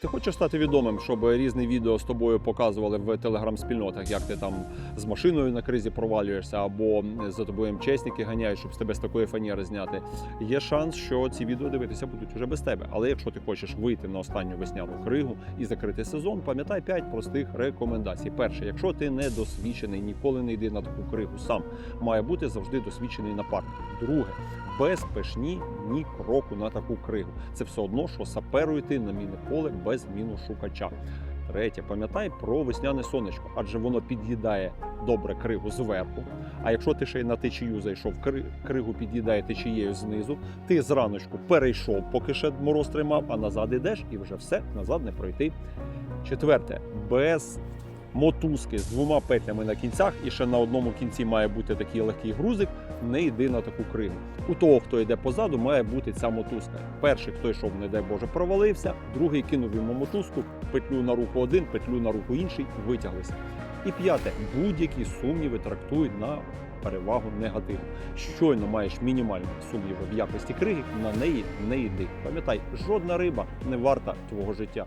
Ти хочеш стати відомим, щоб різні відео з тобою показували в телеграм-спільнотах, як ти там з машиною на кризі провалюєшся, або за тобою МЧСники ганяють, щоб з тебе з такої фанери зняти. Є шанс, що ці відео дивитися будуть уже без тебе. Але якщо ти хочеш вийти на останню весняну кригу і закрити сезон, пам'ятай 5 простих рекомендацій. Перше, якщо ти не досвідчений, ніколи не йди на таку кригу сам, має бути завжди досвідчений напарник. Друге, без пешні ні кроку на таку кригу. Це все одно, що саперуєте на мінне поле без міношукача. Третє, пам'ятай про весняне сонечко, адже воно під'їдає добре кригу зверху. А якщо ти ще й на течію зайшов, кригу під'їдає течією знизу, ти зраночку перейшов, поки ще мороз тримав, а назад ідеш і вже все, назад не пройти. Четверте, без мотузки з двома петлями на кінцях, і ще на одному кінці має бути такий легкий грузик, не йди на таку кригу. У того, хто йде позаду, має бути ця мотузка. Перший, хто йшов, не дай Боже, провалився, другий кинув йому мотузку, петлю на руку один, петлю на руку інший, витяглися. І п'яте, будь-які сумніви трактуй на перевагу негативу. Щойно маєш мінімальні сумніви в якості криги, на неї не йди. Пам'ятай, жодна риба не варта твого життя.